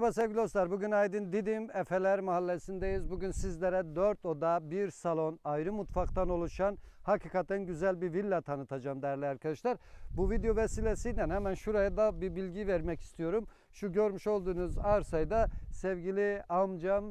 Merhaba sevgili dostlar. Bugün Aydın Didim Efeler Mahallesi'ndeyiz. Bugün sizlere 4 oda, 1 salon, ayrı mutfaktan oluşan hakikaten güzel bir villa tanıtacağım değerli arkadaşlar. Bu video vesilesiyle hemen şuraya da bir bilgi vermek istiyorum. Şu görmüş olduğunuz arsayı da sevgili amcam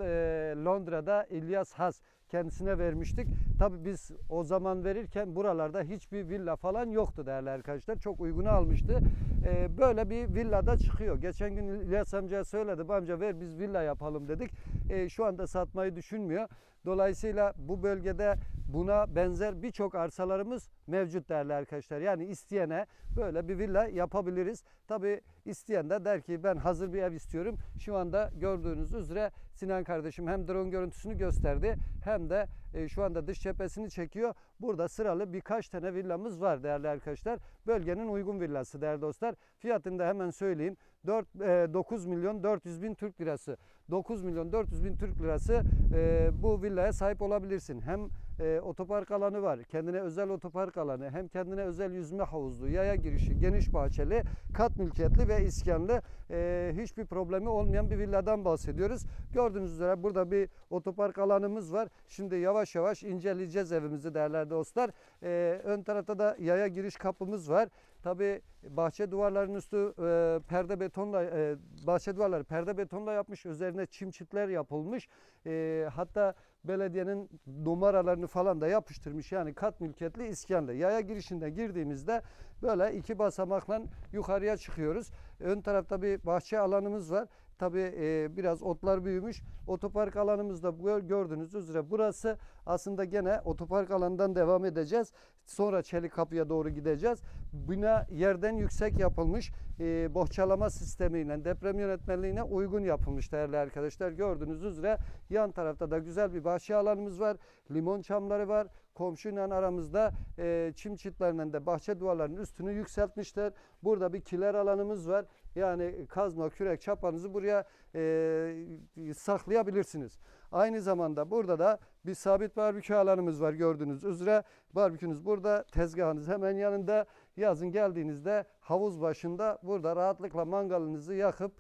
Londra'da İlyas Has kendisine vermiştik. Tabii biz o zaman verirken buralarda hiçbir villa falan yoktu değerli arkadaşlar. Çok uyguna almıştı. Ee, böyle bir villada çıkıyor. Geçen gün İlyas amcaya söyledim. Amca ver biz villa yapalım dedik. Ee, şu anda satmayı düşünmüyor. Dolayısıyla bu bölgede buna benzer birçok arsalarımız mevcut değerli arkadaşlar. Yani isteyene böyle bir villa yapabiliriz. Tabii isteyen de der ki ben hazır bir ev istiyorum. Şu anda gördüğünüz üzere Sinan kardeşim hem drone görüntüsünü gösterdi hem de e, şu anda dış cephesini çekiyor. Burada sıralı birkaç tane villamız var değerli arkadaşlar. Bölgenin uygun villası değerli dostlar. Fiyatını da hemen söyleyeyim. 4, e, 9 milyon 400 bin Türk lirası. 9 milyon 400 bin Türk lirası e, bu villaya sahip olabilirsin. Hem e, otopark alanı var. Kendine özel otopark alanı. Hem kendine özel yüzme havuzlu, yaya girişi, geniş bahçeli, kat mülkiyetli ve iskanlı e, hiçbir problemi olmayan bir villadan bahsediyoruz. Gördüğünüz üzere burada bir otopark alanımız var. Şimdi yavaş yavaş inceleyeceğiz evimizi değerli dostlar. E, ön tarafta da yaya giriş kapımız var. Tabi bahçe duvarlarının üstü e, perde betonla e, bahçe duvarları perde betonla yapmış. Üzerine çim çitler yapılmış. E, hatta belediyenin numaralarını falan da yapıştırmış. Yani kat mülkiyetli iskanlı. Yaya girişinde girdiğimizde böyle iki basamakla yukarıya çıkıyoruz. Ön tarafta bir bahçe alanımız var. Tabi biraz otlar büyümüş. Otopark alanımızda gör- gördüğünüz üzere burası aslında gene otopark alanından devam edeceğiz. Sonra Çelik Kapı'ya doğru gideceğiz. Bina yerden yüksek yapılmış. E, bohçalama sistemiyle, deprem yönetmenliğine uygun yapılmış değerli arkadaşlar. Gördüğünüz üzere yan tarafta da güzel bir bahçe alanımız var. Limon çamları var. Komşuyla aramızda e, çim çitlerinden de bahçe duvarlarının üstünü yükseltmişler. Burada bir kiler alanımız var. Yani kazma, kürek, çapanızı buraya e, saklayabilirsiniz. Aynı zamanda burada da bir sabit barbekü alanımız var gördüğünüz üzere. Barbekünüz burada, tezgahınız hemen yanında. Yazın geldiğinizde havuz başında burada rahatlıkla mangalınızı yakıp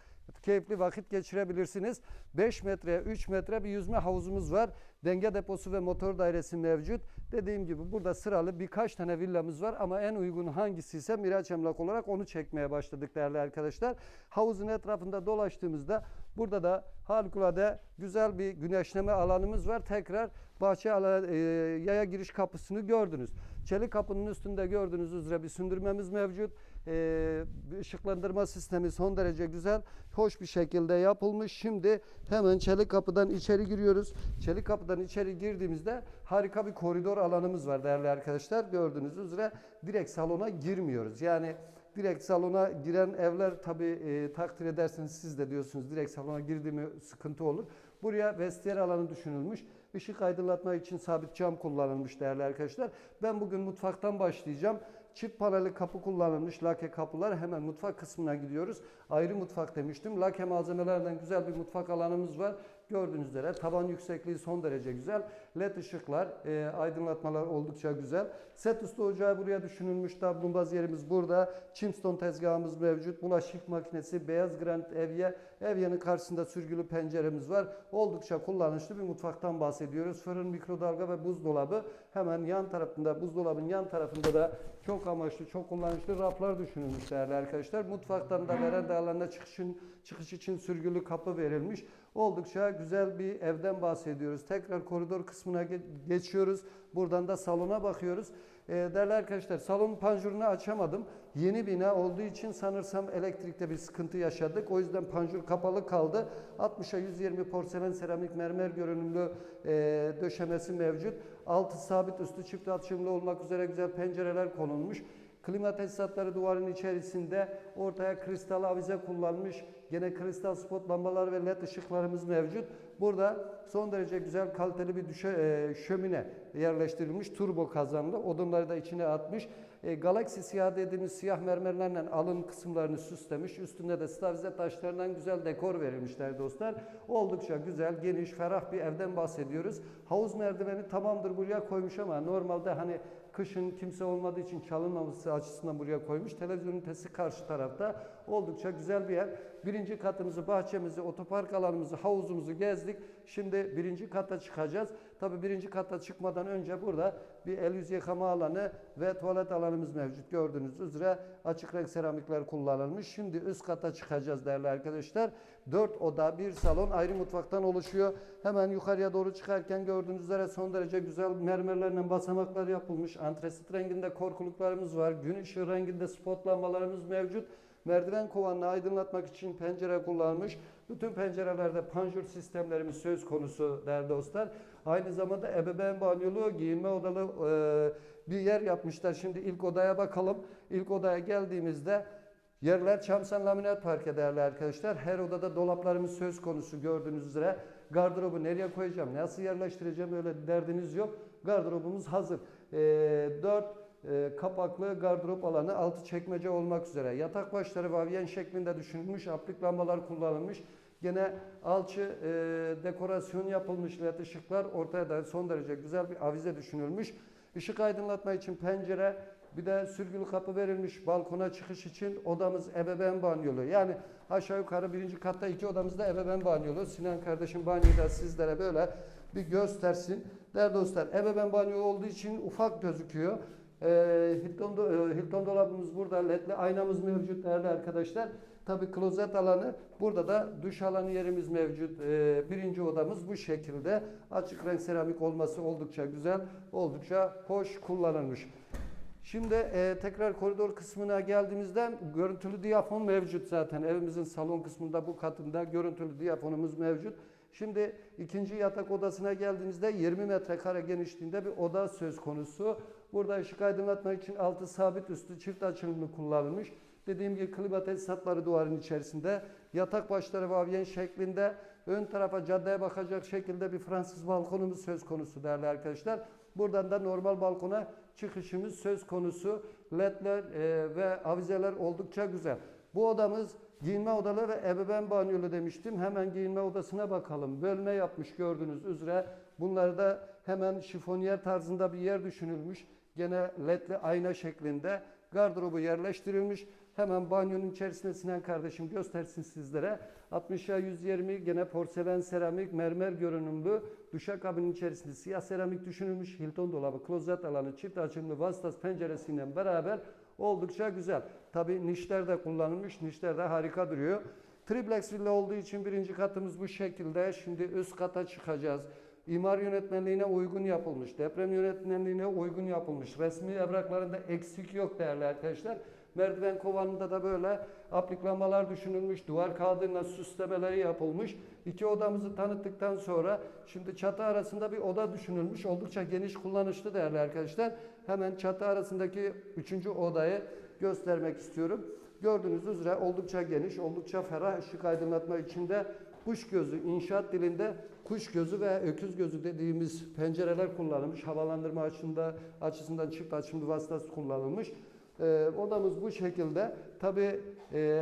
keyifli vakit geçirebilirsiniz. 5 metreye 3 metre bir yüzme havuzumuz var. Denge deposu ve motor dairesi mevcut. Dediğim gibi burada sıralı birkaç tane villamız var ama en uygun hangisi ise Miraç Emlak olarak onu çekmeye başladık değerli arkadaşlar. Havuzun etrafında dolaştığımızda burada da harikulade güzel bir güneşleme alanımız var. Tekrar bahçe alanı, e, yaya giriş kapısını gördünüz. Çelik kapının üstünde gördüğünüz üzere bir sündürmemiz mevcut. E, ışıklandırma sistemi son derece güzel. Hoş bir şekilde yapılmış. Şimdi hemen çelik kapıdan içeri giriyoruz. Çelik kapıdan içeri girdiğimizde harika bir koridor alanımız var değerli arkadaşlar. Gördüğünüz üzere direkt salona girmiyoruz. Yani direkt salona giren evler tabi e, takdir ederseniz siz de diyorsunuz direkt salona girdiğimi sıkıntı olur. Buraya vestiyer alanı düşünülmüş. Işık aydınlatma için sabit cam kullanılmış değerli arkadaşlar. Ben bugün mutfaktan başlayacağım. Çift paneli kapı kullanılmış lake kapılar. Hemen mutfak kısmına gidiyoruz. Ayrı mutfak demiştim. Lake malzemelerden güzel bir mutfak alanımız var. Gördüğünüz üzere taban yüksekliği son derece güzel. LED ışıklar, e, aydınlatmalar oldukça güzel. Set üstü ocağı buraya düşünülmüş. Dablumbaz yerimiz burada. Chimstone tezgahımız mevcut. Bulaşık makinesi, beyaz granit evye. Evyenin karşısında sürgülü penceremiz var. Oldukça kullanışlı bir mutfaktan bahsediyoruz. Fırın, mikrodalga ve buzdolabı. Hemen yan tarafında, buzdolabın yan tarafında da çok amaçlı, çok kullanışlı raflar düşünülmüş değerli arkadaşlar. Mutfaktan da veranda alanına çıkışın, çıkış için sürgülü kapı verilmiş. Oldukça güzel bir evden bahsediyoruz. Tekrar koridor kısmına ge- geçiyoruz. Buradan da salona bakıyoruz. Ee, değerli arkadaşlar salon panjurunu açamadım. Yeni bina olduğu için sanırsam elektrikte bir sıkıntı yaşadık. O yüzden panjur kapalı kaldı. 60'a 120 porselen seramik mermer görünümlü e, döşemesi mevcut. Altı sabit üstü çift açımlı olmak üzere güzel pencereler konulmuş. Klima tesisatları duvarın içerisinde ortaya kristal avize kullanmış. Gene kristal spot lambalar ve led ışıklarımız mevcut. Burada son derece güzel kaliteli bir düşe, e, şömine yerleştirilmiş. Turbo kazanlı. Odunları da içine atmış. E, Galaxy siyah dediğimiz siyah mermerlerle alın kısımlarını süslemiş. Üstünde de stavize taşlarından güzel dekor verilmişler dostlar. Oldukça güzel, geniş, ferah bir evden bahsediyoruz. Havuz merdiveni tamamdır buraya koymuş ama normalde hani kışın kimse olmadığı için çalınmaması açısından buraya koymuş. Televizyon ünitesi karşı tarafta oldukça güzel bir yer. birinci katımızı, bahçemizi, otopark alanımızı, havuzumuzu gezdik. Şimdi birinci kata çıkacağız. Tabii birinci kata çıkmadan önce burada bir el yüz yıkama alanı ve tuvalet alanımız mevcut. Gördüğünüz üzere açık renk seramikler kullanılmış. Şimdi üst kata çıkacağız değerli arkadaşlar. 4 oda, bir salon, ayrı mutfaktan oluşuyor. Hemen yukarıya doğru çıkarken gördüğünüz üzere son derece güzel mermerlerle basamaklar yapılmış. Antresit renginde korkuluklarımız var. Gün ışığı renginde spot lambalarımız mevcut. Merdiven kovanını aydınlatmak için pencere kullanmış. Bütün pencerelerde panjur sistemlerimiz söz konusu değerli dostlar. Aynı zamanda ebeveyn banyolu, giyinme odalı e, bir yer yapmışlar. Şimdi ilk odaya bakalım. İlk odaya geldiğimizde Yerler çamsan laminat parke değerli arkadaşlar. Her odada dolaplarımız söz konusu gördüğünüz üzere. Gardırobu nereye koyacağım, nasıl yerleştireceğim öyle derdiniz yok. Gardırobumuz hazır. 4 kapaklı gardırop alanı altı çekmece olmak üzere. Yatak başları vavyen şeklinde düşünülmüş. Aplik lambalar kullanılmış. Gene alçı e, dekorasyon yapılmış led ışıklar ortaya da son derece güzel bir avize düşünülmüş. Işık aydınlatma için pencere, bir de sürgülü kapı verilmiş balkona çıkış için odamız ebeveyn banyolu. Yani aşağı yukarı birinci katta iki odamızda ebeveyn banyolu. Sinan kardeşim banyoyu da sizlere böyle bir göstersin. Değerli dostlar ebeveyn banyo olduğu için ufak gözüküyor. Ee, Hilton, e, Hilton dolabımız burada. Ledli aynamız mevcut değerli arkadaşlar. Tabi klozet alanı burada da duş alanı yerimiz mevcut. Ee, birinci odamız bu şekilde. Açık renk seramik olması oldukça güzel. Oldukça hoş kullanılmış. Şimdi e, tekrar koridor kısmına geldiğimizde görüntülü diyafon mevcut zaten. Evimizin salon kısmında bu katında görüntülü diyafonumuz mevcut. Şimdi ikinci yatak odasına geldiğimizde 20 metrekare genişliğinde bir oda söz konusu. Burada ışık aydınlatmak için altı sabit üstü çift açılımlı kullanılmış. Dediğim gibi klima tesisatları duvarın içerisinde. Yatak başları vavyen şeklinde ön tarafa caddeye bakacak şekilde bir Fransız balkonumuz söz konusu değerli arkadaşlar. Buradan da normal balkona çıkışımız söz konusu. Ledler e, ve avizeler oldukça güzel. Bu odamız giyinme odalı ve ebeveyn banyolu demiştim. Hemen giyinme odasına bakalım. Bölme yapmış gördüğünüz üzere. Bunları da hemen şifonyer tarzında bir yer düşünülmüş. Gene ledli ayna şeklinde gardırobu yerleştirilmiş. Hemen banyonun içerisine Sinan kardeşim göstersin sizlere. 60'a 120 gene porselen seramik mermer görünümlü duşakabinin içerisinde siyah seramik düşünülmüş. Hilton dolabı, klozet alanı, çift açımlı vasıtas penceresiyle beraber oldukça güzel. Tabi nişler de kullanılmış. Nişler de harika duruyor. Triplex villa olduğu için birinci katımız bu şekilde. Şimdi üst kata çıkacağız. İmar yönetmenliğine uygun yapılmış. Deprem yönetmenliğine uygun yapılmış. Resmi evraklarında eksik yok değerli arkadaşlar. Merdiven kovanında da böyle apliklamalar düşünülmüş. Duvar kağıdıyla süslemeleri yapılmış. İki odamızı tanıttıktan sonra şimdi çatı arasında bir oda düşünülmüş. Oldukça geniş kullanışlı değerli arkadaşlar. Hemen çatı arasındaki üçüncü odayı göstermek istiyorum. Gördüğünüz üzere oldukça geniş, oldukça ferah ışık aydınlatma içinde kuş gözü, inşaat dilinde kuş gözü ve öküz gözü dediğimiz pencereler kullanılmış. Havalandırma açısında, açısından çift açımlı vasıtası kullanılmış. Ee, odamız bu şekilde. Tabi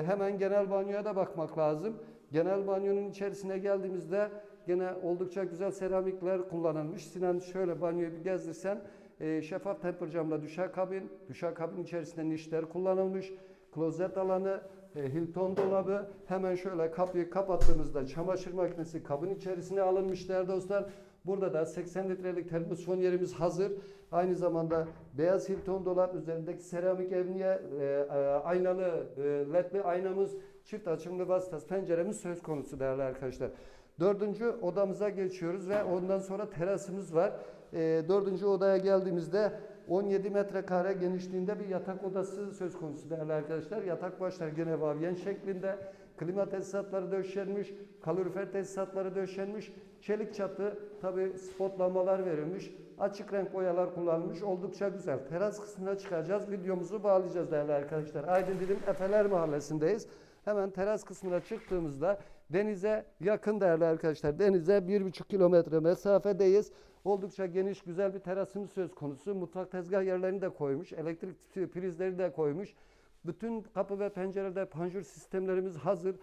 hemen genel banyoya da bakmak lazım. Genel banyonun içerisine geldiğimizde gene oldukça güzel seramikler kullanılmış. Sinan şöyle banyoyu bir gezdirsen e, şeffaf temper camla duşakabin, duşakabin içerisinde nişler kullanılmış. Klozet alanı, e, Hilton dolabı. Hemen şöyle kapıyı kapattığımızda çamaşır makinesi kabın içerisine alınmış değerli dostlar. Burada da 80 litrelik termosfon yerimiz hazır. Aynı zamanda beyaz Hilton dolap üzerindeki seramik evniye e, e, aynalı e, ledli aynamız çift açımlı vasıtası penceremiz söz konusu değerli arkadaşlar. Dördüncü odamıza geçiyoruz ve ondan sonra terasımız var. E, dördüncü odaya geldiğimizde 17 metrekare genişliğinde bir yatak odası söz konusu değerli arkadaşlar. Yatak başlar gene vavyen şeklinde. Klima tesisatları döşenmiş, kalorifer tesisatları döşenmiş, çelik çatı, tabi spot lambalar verilmiş, açık renk boyalar kullanılmış, oldukça güzel. Teras kısmına çıkacağız, videomuzu bağlayacağız değerli arkadaşlar. Aydın Dilim Efeler Mahallesi'ndeyiz. Hemen teras kısmına çıktığımızda denize yakın değerli arkadaşlar. Denize bir buçuk kilometre mesafedeyiz. Oldukça geniş güzel bir terasımız söz konusu. Mutfak tezgah yerlerini de koymuş. Elektrik prizleri de koymuş. Bütün kapı ve pencerede panjur sistemlerimiz hazır.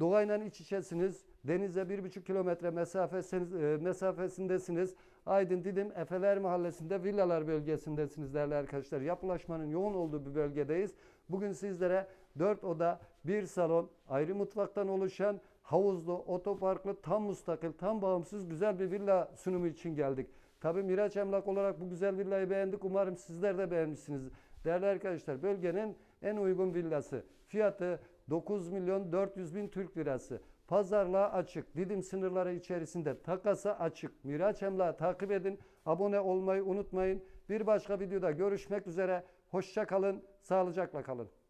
Doğayla iç içesiniz. Denize bir buçuk kilometre e, mesafesindesiniz. Aydın Didim Efeler Mahallesi'nde villalar bölgesindesiniz değerli arkadaşlar. Yapılaşmanın yoğun olduğu bir bölgedeyiz. Bugün sizlere 4 oda, 1 salon, ayrı mutfaktan oluşan havuzlu, otoparklı, tam müstakil, tam bağımsız güzel bir villa sunumu için geldik. Tabii Miraç Emlak olarak bu güzel villayı beğendik. Umarım sizler de beğenmişsiniz. Değerli arkadaşlar bölgenin en uygun villası. Fiyatı 9 milyon 400 bin Türk lirası. Pazarlığa açık. Didim sınırları içerisinde takasa açık. Miraç Emlak'ı takip edin. Abone olmayı unutmayın. Bir başka videoda görüşmek üzere. Hoşça kalın. Sağlıcakla kalın.